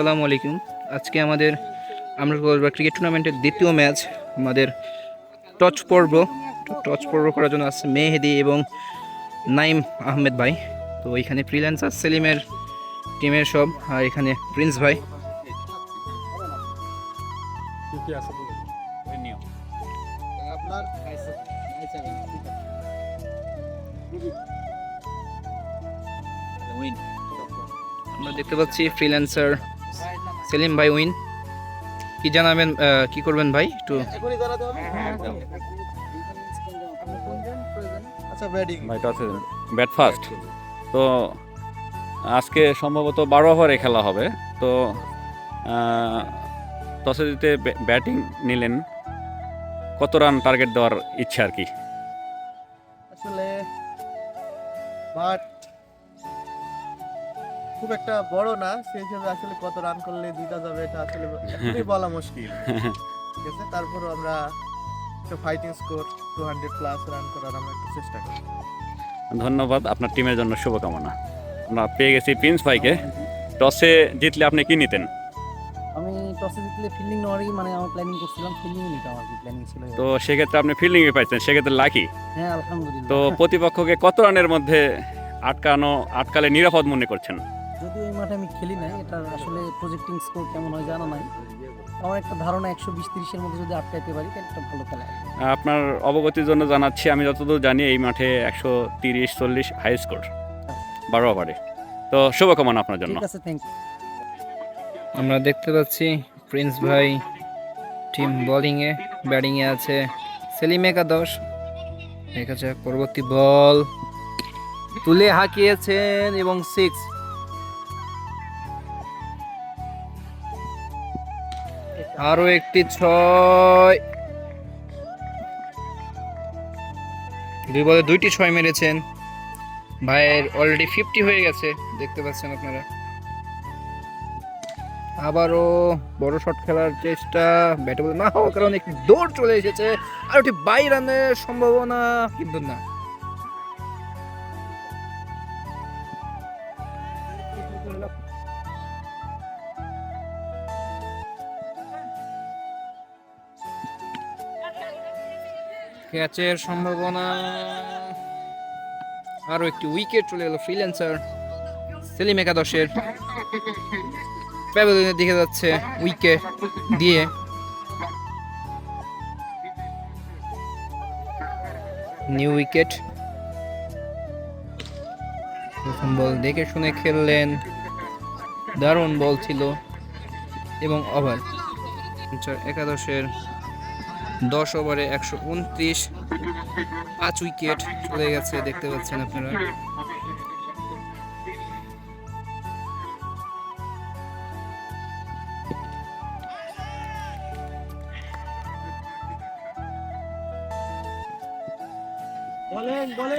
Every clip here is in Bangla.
আসসালামু আলাইকুম। আজকে আমাদের আমরা ক্রিকেট টুর্নামেন্টের দ্বিতীয় ম্যাচ আমাদের টচ পর্ব। টচ পর্ব করার জন্য আছে মেহেদি এবং নাইম আহমেদ ভাই। তো এখানে ফ্রিল্যান্সার সেলিমের টিমের সব, আর এখানে প্রিন্স ভাই। আমরা দেখতে পাচ্ছি ফ্রিল্যান্সার সেলিম ভাই উইন। কি জানাবেন কি করবেন ভাই? একটু আচ্ছা ব্যাটিং। ভাই টসে ব্যাট ফার্স্ট। তো আজকে সম্ভবত বারো ওভারে খেলা হবে। তো টসে দিতে ব্যাটিং নিলেন। কত রান টার্গেট দেওয়ার ইচ্ছা আর কি? আসলে বাট খুব একটা বড় না সেই হিসেবে আসলে কত রান করলে জিতা যাবে এটা আসলে এখনই বলা মুশকিল। ঠিক আছে? তারপরও আমরা একটা fighting score two hundred plus run করার আমরা একটু চেষ্টা করি। ধন্যবাদ আপনার টিমের জন্য শুভকামনা। আমরা পেয়ে গেছি প্রিন্স ভাইকে টসে জিতলে আপনি কি নিতেন? আমি টসে জিতলে ফিল্ডিং নেওয়ারই মানে আমার প্ল্যানিং করছিলাম ফিল্ডিং নিতাম আর কি প্ল্যানিং ছিল তো সেক্ষেত্রে আপনি ফিল্ডিংয়ে পাইছেন সেক্ষেত্রে লাকি হ্যাঁ আলহামদুলিল্লাহ। তো প্রতিপক্ষকে কত রানের মধ্যে আটকানো আটকালে নিরাপদ মনে করছেন? যদিও এই মাঠে আমি খেলি নাই এটা আসলে প্রজেক্টিং স্কোর কেমন হয় জানা নাই। আমার একটা ধারণা একশো বিশ তিরিশের মধ্যে যদি আটকাইতে পারি তাহলে একটা ভালো খেলা আপনার অবগতির জন্য জানাচ্ছি আমি যতদূর জানি এই মাঠে একশো তিরিশ চল্লিশ হাই স্কোর বারো ওভারে তো শুভকামনা আপনার জন্য। ঠিক আছে থ্যাংক ইউ আমরা দেখতে পাচ্ছি প্রিন্স ভাই টিম বোলিংয়ে ব্যাটিংয়ে আছে সেলিম একাদশ। ঠিক আছে পরবর্তী বল তুলে হাঁকিয়েছেন এবং সিক্স আরও একটি ছয়। দুই বলে দুইটি ছয় মেরেছেন। ভাইয়ের অলরেডি ফিফটি হয়ে গেছে, দেখতে পাচ্ছেন আপনারা। আবারও বড় শট খেলার চেষ্টা ব্যাটে বল না হওয়ার কারণে একটি দৌড় চলে এসেছে। আর একটি বাই রানের সম্ভাবনা কিন্তু না। ক্যাচের সম্ভাবনা। আরও একটি উইকেট চলে গেল ফ্রিল্যান্সার সেলিম একাদশের। প্যাভিলিয়নের দিকে যাচ্ছে উইকেট দিয়ে। New wicket. প্রথম বল দেখে শুনে খেললেন। দারুণ বল ছিল এবং ওভার। একাদশের দশ ওভারে একশো উনত্রিশ পাঁচ উইকেট চলে গেছে দেখতে পাচ্ছেন আপনারা।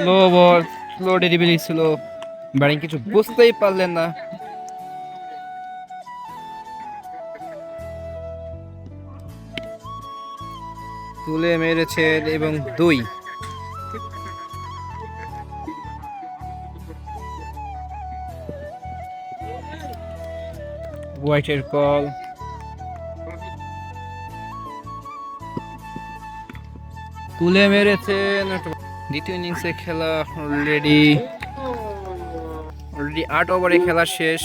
স্লো বল স্লো ডেলিভারি ছিল। ব্যাটিং কিছু বুঝতেই পারলেন না। তুলে মেরেছেন এবং দুই। হোয়াইটের কল। তুলে মেরেছেন দ্বিতীয় ইনিংসে খেলা অলরেডি অলরেডি আট ওভারে খেলা শেষ।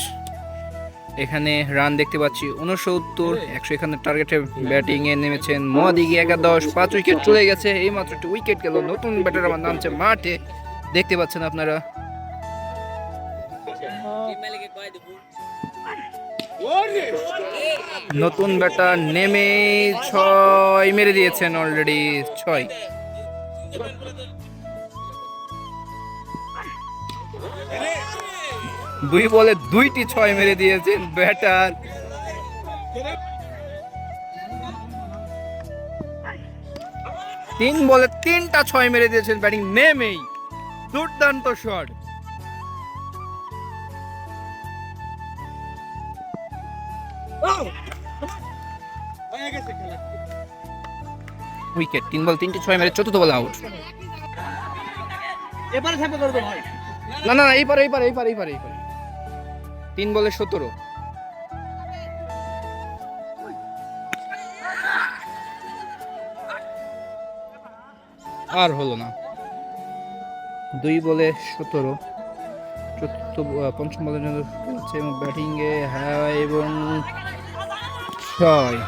এখানে রান দেখতে পাচ্ছি উনসত্তর একশো এখানে টার্গেটে ব্যাটিংয়ে নেমেছেন মহাদিঘি একাদশ, পাঁচ উইকেট চলে গেছে এই মাত্র একটি উইকেট গেল। নতুন ব্যাটার আমার নামছে মাঠে। দেখতে পাচ্ছেন আপনারা। নতুন ব্যাটার নেমে ছয় মেরে দিয়েছেন অলরেডি ছয়। দুই বলে দুইটি ছয় মেরে দিয়েছেন ব্যাটার। তিন বলে তিনটা ছয় মেরে দিয়েছেন ব্যাটিং নেমেই। দুর্দান্ত শট। উইকেট তিন বল তিনটি ছয় মেরে চতুর্থ বলে আউট এবারে না না এইবার এইবার এইবার এইবার এইবার তিন বলে সতেরো। আর হলো না। দুই বলে সতেরো, চতুর্থ পঞ্চম বলের জন্য হচ্ছে এবং ব্যাটিংয়ে হ্যাঁ এবং ছয়।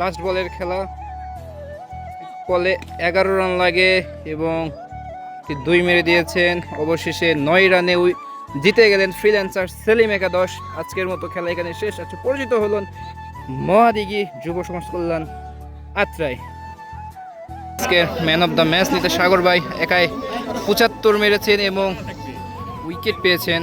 লাস্ট বলের খেলা, বলে এগারো রান লাগে এবং দুই মেরে দিয়েছেন। অবশেষে নয় রানে জিতে গেলেন ফ্রিল্যান্সার সেলিম একাদশ। আজকের মতো খেলা এখানে শেষ। আছে পরিচিত হলেন মহাদিগি যুব সমাজ কল্যাণ আত্রাই। আজকে ম্যান অফ দ্য ম্যাচ নিতে সাগর ভাই একাই পঁচাত্তর মেরেছেন এবং উইকেট পেয়েছেন।